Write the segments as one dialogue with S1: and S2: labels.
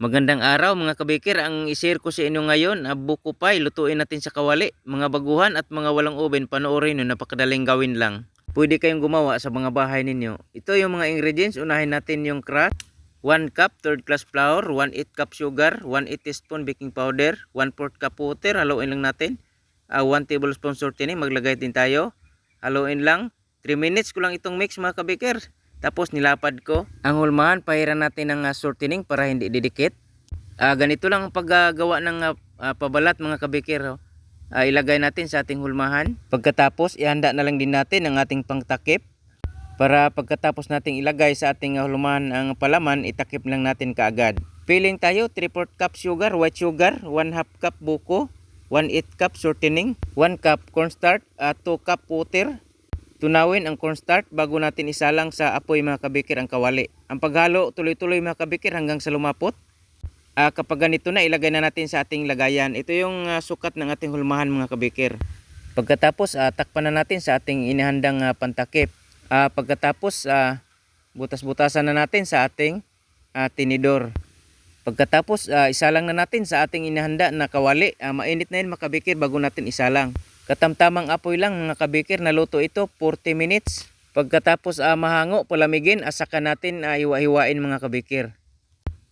S1: Magandang araw mga kabikir. Ang ishare ko sa inyo ngayon, buko pie, lutuin natin sa kawali. Mga baguhan at mga walang oven, panoorin nyo, napakadaling gawin lang. Pwede kayong gumawa sa mga bahay ninyo. Ito yung mga ingredients. Unahin natin yung crush. 1 cup third class flour, 1 8 cup sugar, 1 8 teaspoon baking powder, 1 4 cup water, haluin lang natin. Ah, 1 tablespoon shortening, maglagay din tayo. Haluin lang. 3 minutes ko lang itong mix mga kabikir. Tapos nilapad ko. Ang hulmahan, pahiran natin ng uh, shortening para hindi didikit. Ah, ganito lang ang paggagawa ng ah, ah, pabalat mga kabikir. oh. Ah, ilagay natin sa ating hulmahan. Pagkatapos, ihanda na lang din natin ang ating pangtakip. Para pagkatapos nating ilagay sa ating ah, hulmahan ang palaman, itakip lang natin kaagad. Filling tayo, 3 4 cup sugar, white sugar, 1 half cup buko, 1 8 cup shortening, 1 cup cornstarch, 2 cup water, Tunawin ang cornstarch bago natin isalang sa apoy mga kabikir ang kawali. Ang paghalo tuloy-tuloy mga kabikir hanggang sa lumapot. Ah, kapag ganito na ilagay na natin sa ating lagayan. Ito yung ah, sukat ng ating hulmahan mga kabikir. Pagkatapos ah, takpan na natin sa ating inihandang ah, pantakip. Ah, pagkatapos ah, butas-butasan na natin sa ating ah, tinidor. Pagkatapos ah, isalang na natin sa ating inihanda na kawali. Ah, mainit na yun mga kabikir bago natin isalang. Katamtamang apoy lang mga kabikir, naluto ito 40 minutes. Pagkatapos ah, mahango, palamigin, asaka natin uh, hiwa-hiwain mga kabikir.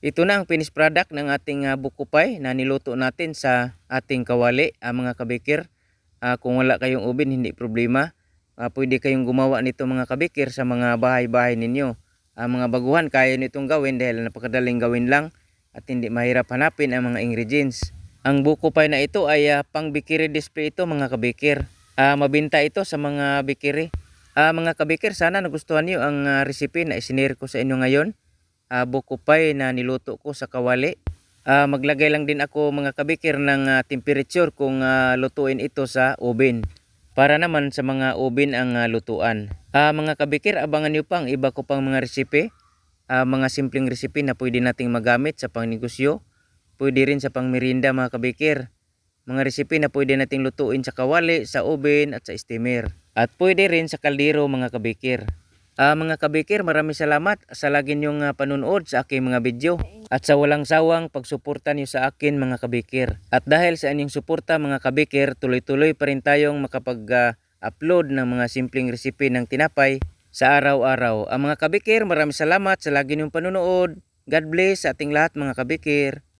S1: Ito na ang finished product ng ating uh, buko pie na niluto natin sa ating kawali ah, mga kabikir. Ah, kung wala kayong oven, hindi problema. Ah, pwede kayong gumawa nito mga kabikir sa mga bahay-bahay ninyo. Ang mga baguhan, kaya nitong gawin dahil napakadaling gawin lang at hindi mahirap hanapin ang mga ingredients. Ang buko pie na ito ay ah, pang bikiri display ito mga kabikir. Ah, mabinta ito sa mga bikiri. Ah, mga kabikir, sana nagustuhan niyo ang ah, recipe na isinare ko sa inyo ngayon. Ah, buko pie na niluto ko sa kawali. Ah, maglagay lang din ako mga kabikir ng ah, temperature kung ah, lutuin ito sa oven. Para naman sa mga oven ang ah, lutuan. Ah, mga kabikir, abangan niyo pang iba ko pang mga recipe. Ah, mga simpleng recipe na pwede nating magamit sa pangnegosyo. Pwede rin sa pangmerinda mga kabikir. Mga resipe na pwede nating lutuin sa kawali, sa oven at sa steamer. At pwede rin sa kaldero mga kabikir. Ah mga kabikir, maraming salamat sa lagi niyong ah, panunood sa aking mga video. At sa walang sawang pagsuporta niyo sa akin mga kabikir. At dahil sa inyong suporta mga kabikir, tuloy-tuloy pa rin tayong makapag-upload ng mga simpleng resipe ng tinapay sa araw-araw. Ang mga kabikir, maraming salamat sa lagi niyong panunood. God bless sa ating lahat mga kabikir.